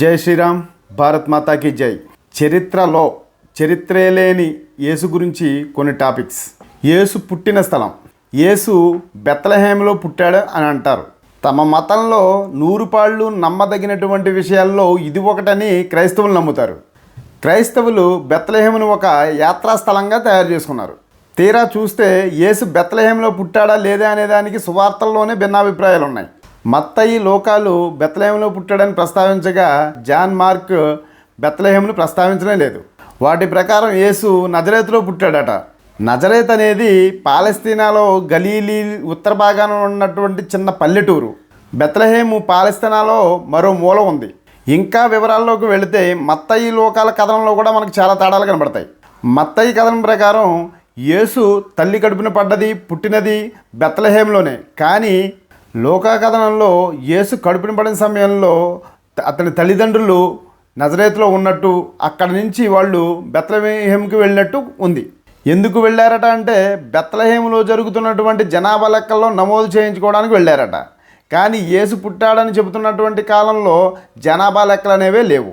జై శ్రీరామ్ భారత్ మాతాకి జై. చరిత్రలో చరిత్రే లేని యేసు గురించి కొన్ని టాపిక్స్. యేసు పుట్టిన స్థలం. యేసు బెత్తలహేమలో పుట్టాడు అని అంటారు. తమ మతంలో నూరుపాళ్ళు నమ్మదగినటువంటి విషయాల్లో ఇది ఒకటని క్రైస్తవులు నమ్ముతారు. క్రైస్తవులు బెత్తలహేమును ఒక యాత్రా స్థలంగా తయారు చేసుకున్నారు. తీరా చూస్తే యేసు బెత్తలహేంలో పుట్టాడా లేదా అనే దానికి సువార్తల్లోనే భిన్నాభిప్రాయాలు ఉన్నాయి మత్తయి లోకాలు బెత్తలహేంలో పుట్టాడని ప్రస్తావించగా జాన్ మార్క్ బెత్తలహేమును ప్రస్తావించడం లేదు. వాటి ప్రకారం యేసు నజరేతులో పుట్టాడట. నజరేత్ అనేది పాలస్తీనాలో గలీలీ ఉత్తర భాగాన ఉన్నటువంటి చిన్న పల్లెటూరు. బెత్లహేము పాలస్తీనాలో మరో మూల ఉంది. ఇంకా వివరాల్లోకి వెళితే మత్తయి లోకాల కథనంలో కూడా మనకు చాలా తేడాలు కనబడతాయి. మత్తయి కథనం ప్రకారం యేసు తల్లి కడుపున పడ్డది పుట్టినది బెత్తలహేంలోనే కానీ లోకాకథనంలో యేసు కడుపున పడిన సమయంలో అతని తల్లిదండ్రులు నజరేత్లో ఉన్నట్టు అక్కడి నుంచి వాళ్ళు బెత్తలహేంకి వెళ్ళినట్టు ఉంది. ఎందుకు వెళ్ళారట అంటే బెత్తలహేములో జరుగుతున్నటువంటి జనాభా లెక్కల్లో నమోదు చేయించుకోవడానికి వెళ్ళారట. కానీ యేసు పుట్టాడని చెబుతున్నటువంటి కాలంలో జనాభా లెక్కలు అనేవే లేవు.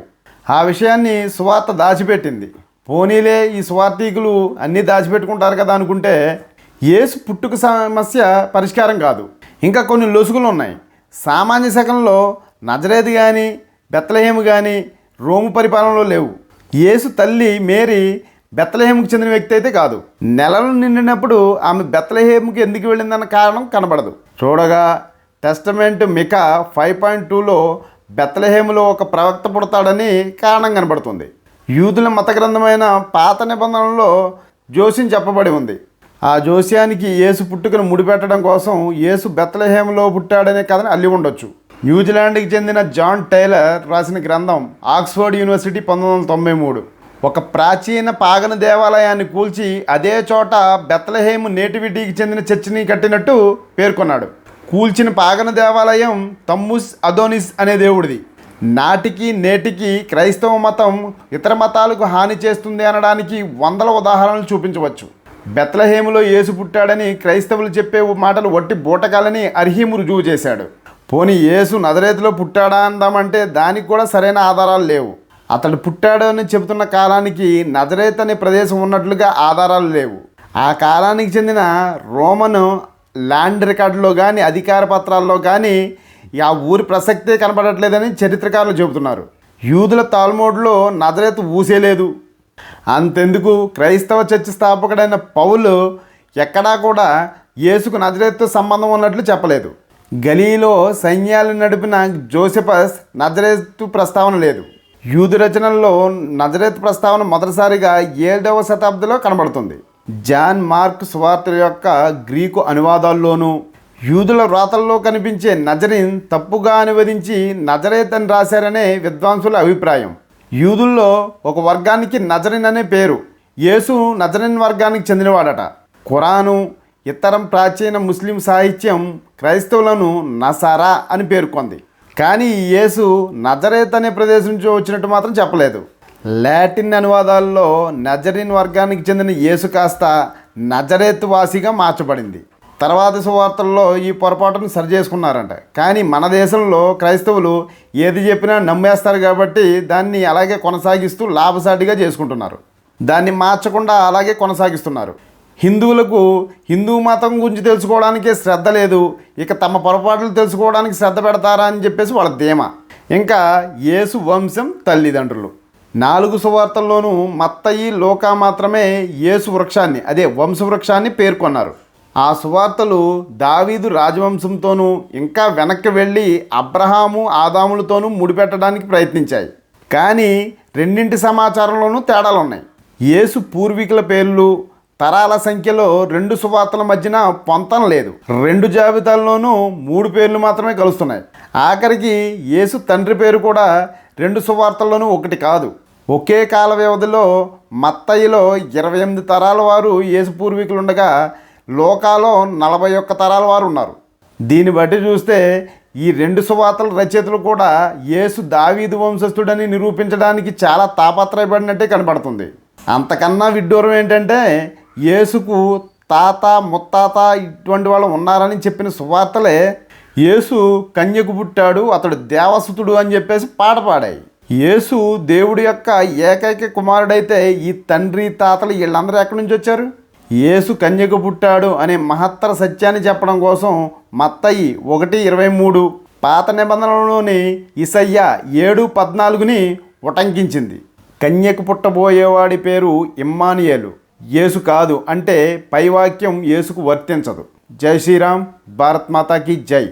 ఆ విషయాన్ని సువార్త దాచిపెట్టింది. పోనీలే ఈ స్వార్థీకులు అన్నీ దాచిపెట్టుకుంటారు కదా అనుకుంటే యేసు పుట్టుక సమస్య పరిష్కారం కాదు. ఇంకా కొన్ని లొసుగులు ఉన్నాయి. సామాన్య శకంలో నజరేది కానీ బెత్తలహేము కానీ రోము పరిపాలనలో లేవు. యేసు తల్లి మేరీ బెత్తలహేముకు చెందిన వ్యక్తి అయితే కాదు. నెలలు నిండినప్పుడు ఆమె బెత్తలహేముకి ఎందుకు వెళ్ళిందన్న కారణం కనబడదు. చూడగా టెస్టమెంట్ మికా ఫైవ్ పాయింట్ టూలో బెత్తలహేములో ఒక ప్రవక్త పుడతాడని కారణం కనబడుతుంది. యూదుల మత గ్రంథమైన పాత నిబంధనలో జోస్యం చెప్పబడి ఉంది. ఆ జోస్యానికి యేసు పుట్టుకను ముడిపెట్టడం కోసం యేసు బెత్తలహేమలో పుట్టాడనే కథను అల్లి ఉండొచ్చు. న్యూజిలాండ్కి చెందిన జాన్ టైలర్ రాసిన గ్రంథం ఆక్స్ఫర్డ్ యూనివర్సిటీ పంతొమ్మిది వందల తొంభై మూడు. ఒక ప్రాచీన పాగన దేవాలయాన్ని కూల్చి అదే చోట బెత్తలహేము నేటివిటీకి చెందిన చర్చిని కట్టినట్టు పేర్కొన్నాడు. కూల్చిన పాగన దేవాలయం తమ్ముస్ అదోనిస్ అనే దేవుడిది. నాటికి నేటికి క్రైస్తవ మతం ఇతర మతాలకు హాని చేస్తుంది అనడానికి వందల ఉదాహరణలు చూపించవచ్చు. బెత్లహేములో యేసు పుట్టాడని క్రైస్తవులు చెప్పే మాటలు వట్టి బూటకాలని అర్హీము రుజువు చేశాడు. పోనీ యేసు నజరేతులో పుట్టాడా అందామంటే దానికి కూడా సరైన ఆధారాలు లేవు. అతడు పుట్టాడు అని చెబుతున్న కాలానికి నజరేత్ అనే ప్రదేశం ఉన్నట్లుగా ఆధారాలు లేవు. ఆ కాలానికి చెందిన రోమన్ ల్యాండ్ రికార్డులో కానీ అధికార పత్రాల్లో కానీ ఆ ఊరి ప్రసక్తే కనపడట్లేదని చరిత్రకారులు చెబుతున్నారు. యూదుల తాల్మోడ్లో నజరేత్ ఊసేలేదు. అంతెందుకు క్రైస్తవ చర్చి స్థాపకుడైన పౌలు ఎక్కడా కూడా యేసుకు నజరేత్తో సంబంధం ఉన్నట్లు చెప్పలేదు. గలీలో సైన్యాలు నడిపిన జోసెఫస్ నజరేత్తు ప్రస్తావన లేదు. యూదు రచనల్లో నజరేత్ ప్రస్తావన మొదటిసారిగా ఏడవ శతాబ్దిలో కనబడుతుంది. జాన్ మార్క్ సువార్త యొక్క గ్రీకు అనువాదాల్లోనూ యూదుల వ్రాతల్లో కనిపించే నజరిన్ తప్పుగా అనువదించి నజరేత్ అని రాశారనే విద్వాంసుల అభిప్రాయం. యూదుల్లో ఒక వర్గానికి నజరిన్ అనే పేరు. యేసు నజరిన్ వర్గానికి చెందినవాడట. ఖురాను ఇతరం ప్రాచీన ముస్లిం సాహిత్యం క్రైస్తవులను నసారా అని పేర్కొంది. కానీ ఈ యేసు నజరేత్ అనే ప్రదేశం నుంచి వచ్చినట్టు మాత్రం చెప్పలేదు. లాటిన్ అనువాదాల్లో నజరిన్ వర్గానికి చెందిన యేసు కాస్త నజరేత్ వాసిగా మార్చబడింది. తర్వాత సువార్తల్లో ఈ పొరపాటును సరి చేసుకున్నారంట. కానీ మన దేశంలో క్రైస్తవులు ఏది చెప్పినా నమ్మేస్తారు కాబట్టి దాన్ని అలాగే కొనసాగిస్తూ లాభసాటిగా చేసుకుంటున్నారు. దాన్ని మార్చకుండా అలాగే కొనసాగిస్తున్నారు. హిందువులకు హిందూ మతం గురించి తెలుసుకోవడానికే శ్రద్ధ లేదు. ఇక తమ పొరపాట్లు తెలుసుకోవడానికి శ్రద్ధ పెడతారా అని చెప్పేసి వాళ్ళ ధీమా. ఇంకా యేసు వంశం తల్లిదండ్రులు. నాలుగు సువార్తల్లోనూ మత్తయి లోకా మాత్రమే యేసు వృక్షాన్ని అదే వంశవృక్షాన్ని పేర్కొన్నారు. ఆ సువార్తలు దావీదు రాజవంశంతోనూ ఇంకా వెనక్కి వెళ్ళి అబ్రహాము ఆదాములతోనూ ముడిపెట్టడానికి ప్రయత్నించాయి. కానీ రెండింటి సమాచారంలోనూ తేడాలు ఉన్నాయి యేసు పూర్వీకుల పేర్లు తరాల సంఖ్యలో రెండు సువార్తల మధ్యన పొంతం లేదు. రెండు జాబితాల్లోనూ మూడు పేర్లు మాత్రమే కలుస్తున్నాయి. ఆఖరికి యేసు తండ్రి పేరు కూడా రెండు సువార్తల్లోనూ ఒకటి కాదు. ఒకే కాల వ్యవధిలో మత్తయిలో ఇరవై ఎనిమిది తరాల వారు యేసు పూర్వీకులు ఉండగా లోకాలో నలభై ఒక్క తరాల వారు ఉన్నారు. దీన్ని బట్టి చూస్తే ఈ రెండు సువార్తల రచయితలు కూడా యేసు దావీదు వంశస్థుడని నిరూపించడానికి చాలా తాపత్రయపడినట్టే కనబడుతుంది. అంతకన్నా విడ్డూరం ఏంటంటే యేసుకు తాత ముత్తాత ఇటువంటి వాళ్ళు ఉన్నారని చెప్పిన సువార్తలే యేసు కన్యకు పుట్టాడు అతడు దేవసుతుడు అని చెప్పేసి పాట పాడాయి. యేసు దేవుడి యొక్క ఏకైక కుమారుడైతే ఈ తండ్రి తాతలు వీళ్ళందరూ ఎక్కడి నుంచి వచ్చారు? యేసు కన్యకు పుట్టాడు అనే మహత్తర సత్యాన్ని చెప్పడం కోసం మత్తయి ఒకటి ఇరవై మూడు పాత నిబంధనలోని ఇసయ్య ఏడు పద్నాలుగుని ఉటంకించింది. కన్యకు పుట్టబోయేవాడి పేరు ఇమ్మానియేలు. యేసు కాదు అంటే పై వాక్యం యేసుకు వర్తించదు. జై శ్రీరామ్ భారత్ మాతాకి జై.